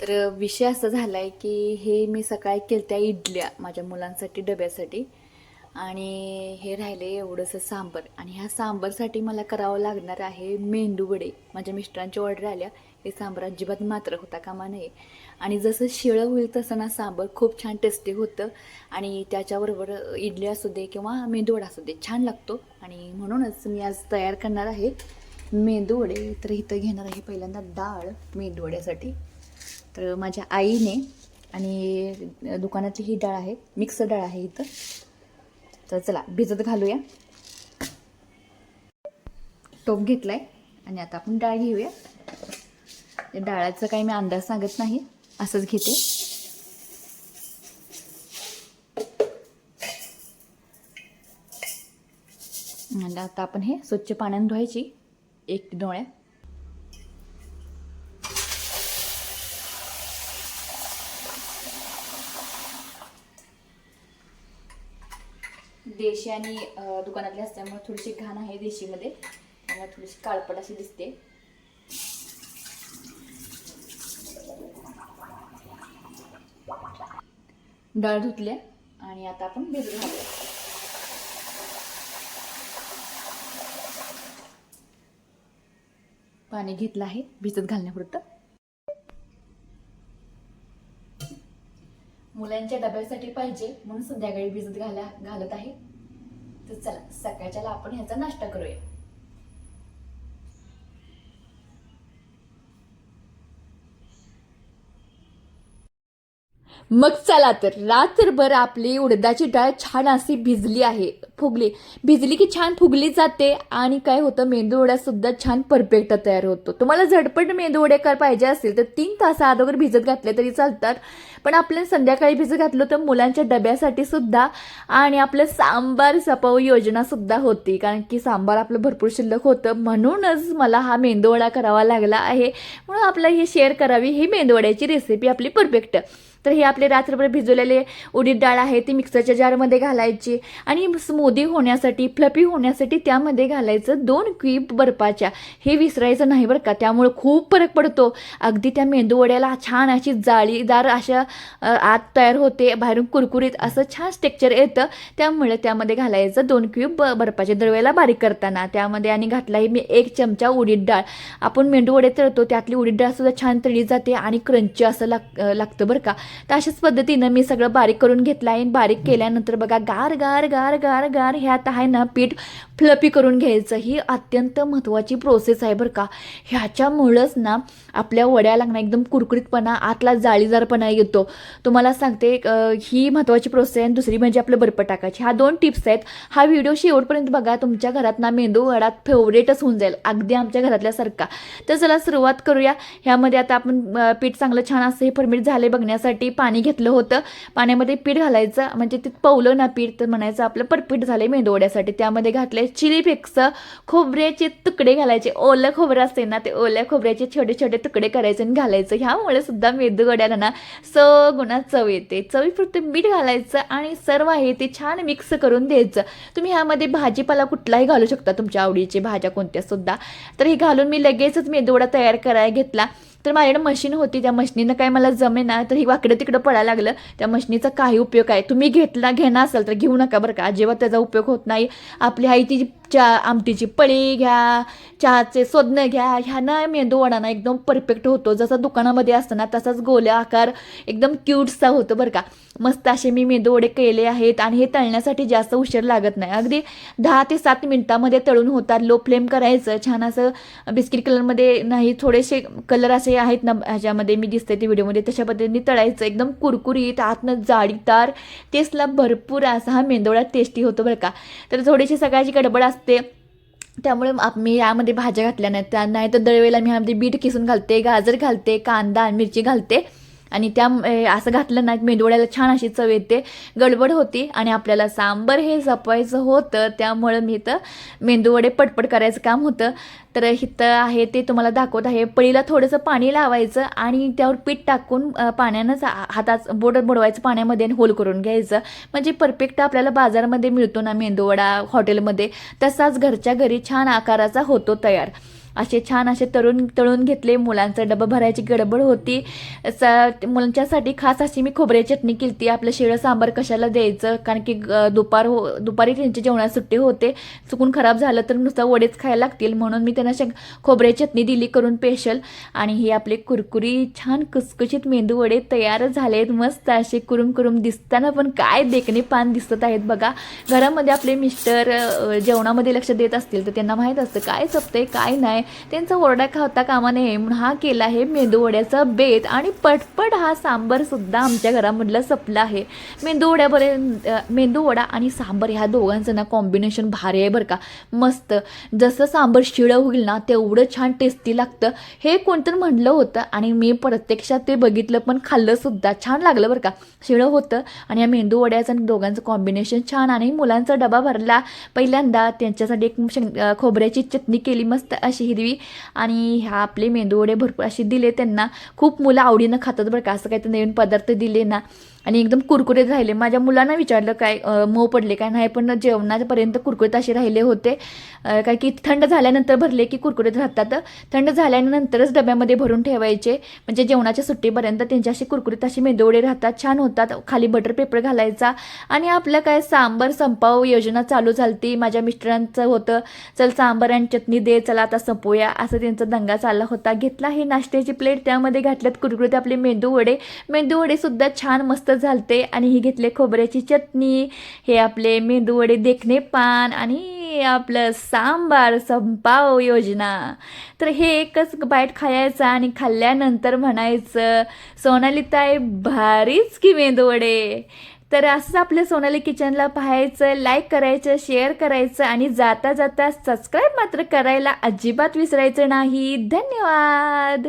तर विषय असा झाला आहे की हे मी सकाळी केलत्या इडल्या माझ्या मुलांसाठी डब्यासाठी. आणि हे राहिले एवढंसं सांबर. आणि ह्या सांबरसाठी मला करावं लागणार आहे मेंदू वडे. माझ्या मिस्टरांची ऑर्डर आल्या. हे सांबर अजिबात मात्र होता कामा नये. आणि जसं शिळं होईल तसं ना सांबर खूप छान टेस्टी होतं. आणि त्याच्याबरोबर इडली असू दे किंवा मेंदूवडा असू दे छान लागतो. आणि म्हणूनच मी आज तयार करणार आहे मेंदू वडे. तर इथं घेणार आहे पहिल्यांदा डाळ मेंदू वड्यासाठी. तर माझ्या आईने आणि दुकानातली ही डाळ आहे मिक्स डाळ आहे इथं. तर चला भिजत घालूया. टोप घेतलाय आणि आता आपण डाळ घेऊया. डाळाचं डाळाचा काही मी अंदाज सांगत नाही असंच घेते. आणि आता आपण हे स्वच्छ पाण्याने धुवायची एक डोळ्या देशी आणि दुकानातली असल्यामुळे थोडीशी घाण आहे देशीमध्ये. त्यामुळे थोडीशी काळपट अशी दिसते. डाळ धुतल्या आणि आता आपण भिजू घालूया. पाणी घेतलं आहे भिजत घालण्यापुरतं. मुलांच्या डब्यासाठी पाहिजे म्हणून संध्याकाळी भिजत घाला घालत आहे. तर चला सकाळच्याला आपण ह्याचा नाश्ता करूया. मग चला तर. रात्रभर आपली उडदाची डाळ छान अशी भिजली आहे फुगली. भिजली की छान फुगली जाते आणि काय होतं मेंदू सुद्धा छान परफेक्ट तयार होतो. तुम्हाला झटपट मेंदू कर पाहिजे असेल तर तीन तास अगोदर भिजत घातले तरी चालतात. पण आपल्या संध्याकाळी भिजत घातलं तर मुलांच्या डब्यासाठी सुद्धा आणि आपलं सांबार सपाव योजना सुद्धा होती. कारण की सांबार आपलं भरपूर शिल्लक होतं. म्हणूनच मला हा मेंदूवडा करावा लागला आहे. म्हणून आपलं हे शेअर करावी ही मेंदूवड्याची रेसिपी आपली परफेक्ट तर हे आपले रात्रभर भिजवलेले उडीद डाळ आहे ती मिक्सरच्या जारमध्ये घालायची आणि स्मूदी होण्यासाठी फ्लपी होण्यासाठी त्यामध्ये घालायचं दोन क्वीब बर्फाच्या. हे विसरायचं नाही बरं का त्यामुळे खूप फरक पडतो. अगदी त्या मेंदूवड्याला छान अशी जाळीदार अशा आत तयार होते बाहेरून कुरकुरीत असं छान स्ट्रक्चर येतं. त्यामुळे त्यामध्ये घालायचं दोन क्यूब ब बर्फाच्या दरवेळेला बारीक करताना. त्यामध्ये आणि घातलाही मी एक चमचा उडीद डाळ. आपण मेंदूवडे तळतो त्यातली उडीद डाळ सुद्धा छान तळली जाते आणि क्रंची असं लाग लागतं बरं का. तर अशाच पद्धतीनं मी सगळं बारीक करून घेतलं आहे. बारीक केल्यानंतर बघा गार गार गार गार गार ह्यात आहे ना पीठ फ्लपी करून घ्यायचं. ही अत्यंत महत्त्वाची प्रोसेस आहे बरं का. ह्याच्यामुळंच ना आपल्या वड्याला ना एकदम कुरकुरीतपणा आतला जाळीदारपणा येतो. तुम्हाला सांगते ही महत्त्वाची प्रोसेस आहे. आणि दुसरी म्हणजे आपलं बर्फ टाकायची. ह्या दोन टिप्स आहेत. हा व्हिडिओ शेवटपर्यंत बघा. तुमच्या घरात ना मेंदू वडात फेवरेटच होऊन जाईल. अगदी आमच्या घरातल्यासारखा तर चला सुरुवात करूया. ह्यामध्ये आता आपण पीठ चांगलं छान असं हे फर्मिट झाले बघण्यासाठी. पाणी घेतलं होतं. पाण्यामध्ये पीठ घालायचं म्हणजे ते पवलं ना पीठ तर म्हणायचं आपलं परपीठ झालं आहे वड्यासाठी त्यामध्ये घातले चिली फ्लेक्स खोबऱ्याचे तुकडे घालायचे. ओलं खोबरं असते ना ते ओल्या खोबऱ्याचे छोटे छोटे तुकडे करायचे आणि घालायचं. ह्यामुळे सुद्धा मेंदू ना सगुणा चव येते. चवीपुरतं मीठ घालायचं आणि सर्व आहे ते छान मिक्स करून द्यायचं. तुम्ही ह्यामध्ये भाजीपाला कुठलाही घालू शकता. तुमच्या आवडीचे भाज्या कोणत्या सुद्धा. तर हे घालून मी लगेचच मेदूवडा तयार करायला घेतला. तर माझ्याकडे मशीन होती त्या मशीनीनं काय मला जमे ना तर ही वाकडं तिकडं पडायला लागलं. त्या मशीनीचा काही उपयोग आहे. तुम्ही घेतला घेणार असाल तर घेऊ नका बरं का. अजिबात त्याचा उपयोग होत नाही. आपली आई ती चहा आमटीची पळी घ्या चहाचे सोदणं घ्या ह्यानं मेंदू वडाना एकदम परफेक्ट होतो. जसा दुकानामध्ये असतं ना तसाच गोल्या आकार एकदम क्यूटसा होतो बरं का. मस्त असे मी मेंदू वडे केले आहेत आणि हे तळण्यासाठी जास्त उशीर लागत नाही. अगदी दहा ते सात मिनटामध्ये तळून होतात. लो फ्लेम करायचं. छान असं बिस्किट कलरमध्ये नाही थोडेसे कलर असे आहेत ना ह्याच्यामध्ये मी दिसते ते व्हिडिओमध्ये. तशा पद्धतीने तळायचं. एकदम कुरकुरीत आतनं जाडीदार टेस्टला भरपूर असा हा मेंदोडा टेस्टी होतो बरं का. तर थोडीशी सकाळची गडबड असते त्यामुळे आप- मी यामध्ये भाज्या घातल्या नाहीत. त्या नाही तर दरवेळेला मी ह्यामध्ये बीट किसून घालते गाजर घालते कांदा मिरची घालते. आणि त्या असं घातलं ना मेंदवड्याला छान अशी चव येते. गडबड होती आणि आपल्याला सांबर हे जपवायचं होतं. त्यामुळं मी तर मेंदूवडे पटपट करायचं काम होतं. तर इथं आहे ते तुम्हाला दाखवत आहे. पळीला थोडंसं पाणी लावायचं आणि त्यावर पीठ टाकून पाण्यानंच हा- हातात बोट बुडवायचं पाण्यामध्ये आणि होल करून घ्यायचं. म्हणजे परफेक्ट आपल्याला बाजारामध्ये मिळतो ना मेंदूवडा हॉटेलमध्ये. तसाच घरच्या घरी छान आकाराचा होतो तयार. असे छान असे तळून तळून घेतले. मुलांचा डबा भरायची गडबड होती. स मुलांच्यासाठी खास अशी मी खोबऱ्याची चटणी केली ती आपलं शिळं सांबार कशाला द्यायचं? कारण की ग- दुपार हो दुपारी त्यांच्या जेवणात सुट्टी होते. चुकून खराब झालं तर नुसतं वडेच खायला लागतील. म्हणून मी त्यांना अशा खोबऱ्याची चटणी दिली करून स्पेशल आणि हे आपले कुरकुरी छान कुसकुशीत मेंदू वडे तयार झालेत. मस्त असे कुरुम कुरुम दिसताना पण काय देखणे पान दिसत आहेत बघा. घरामध्ये आपले मिस्टर जेवणामध्ये लक्ष देत असतील तर त्यांना माहीत असतं. काय चपतंय काय नाही. त्यांचा ओरडा खावता कामा नये म्हणून हा केला आहे मेंदूवड्याचा बेत. आणि पटपट हा सांबर सुद्धा आमच्या घरामधला सपला आहे. मेंदूवड्यापर्यंत मेंदूवडा आणि सांबर ह्या दोघांचं ना कॉम्बिनेशन भारी आहे बरं का. मस्त. जसं सांबर शिळं होईल ना तेवढं छान टेस्टी लागतं. हे कोणतं म्हणलं होतं आणि मी प्रत्यक्षात ते बघितलं पण खाल्लं सुद्धा. छान लागलं बरं का. शिळं होतं आणि या मेंदू वड्याचं आणि दोघांचं कॉम्बिनेशन छान आणि मुलांचा डबा भरला. पहिल्यांदा त्यांच्यासाठी एक शेंग खोबऱ्याची चटणी केली. मस्त अशी हिरवी आणि ह्या आपले मेंदूवडे भरपूर असे दिले त्यांना. खूप मुलं आवडीनं खातात बरं का. असं काही तर नवीन पदार्थ दिले ना. आणि एकदम कुरकुरीत राहिले. माझ्या मुलांना विचारलं काय अं, मऊ पडले काय नाही पण जेवणापर्यंत कुरकुरीत असे राहिले होते. काय की थंड झाल्यानंतर भरले की कुरकुरीत राहतात. थंड झाल्यानंतरच डब्यामध्ये भरून ठेवायचे. म्हणजे जेवणाच्या सुट्टीपर्यंत त्यांचे असे कुरकुरीत असे मेदोडे राहतात छान होतात. खाली बटर पेपर घालायचा. आणि आपलं काय सांबर संपाव योजना चालू झालती. माझ्या मिस्टरांचं होतं चल सांबर आणि चटणी दे चला आता संपूया. असं त्यांचा दंगा चालला होता. घेतला ही नाश्त्याची प्लेट त्यामध्ये घातल्यात कुरकुरीत आपले मेंदू वडे मेंदू वडे सुद्धा छान मस्त झालते आणि ही घेतले खोबऱ्याची चटणी हे आपले मेंदूवडे देखणे पान आणि आपलं सांबार संपाव योजना. तर हे एकच बाईट खायचं आणि खाल्ल्यानंतर म्हणायचं सोनाली ताई भारीच की मेंदूवडे तर असंच आपल्या सोनाली किचनला पाहायचं लाईक करायचं शेअर करायचं आणि जाता जाता सबस्क्राईब मात्र करायला अजिबात विसरायचं नाही. धन्यवाद!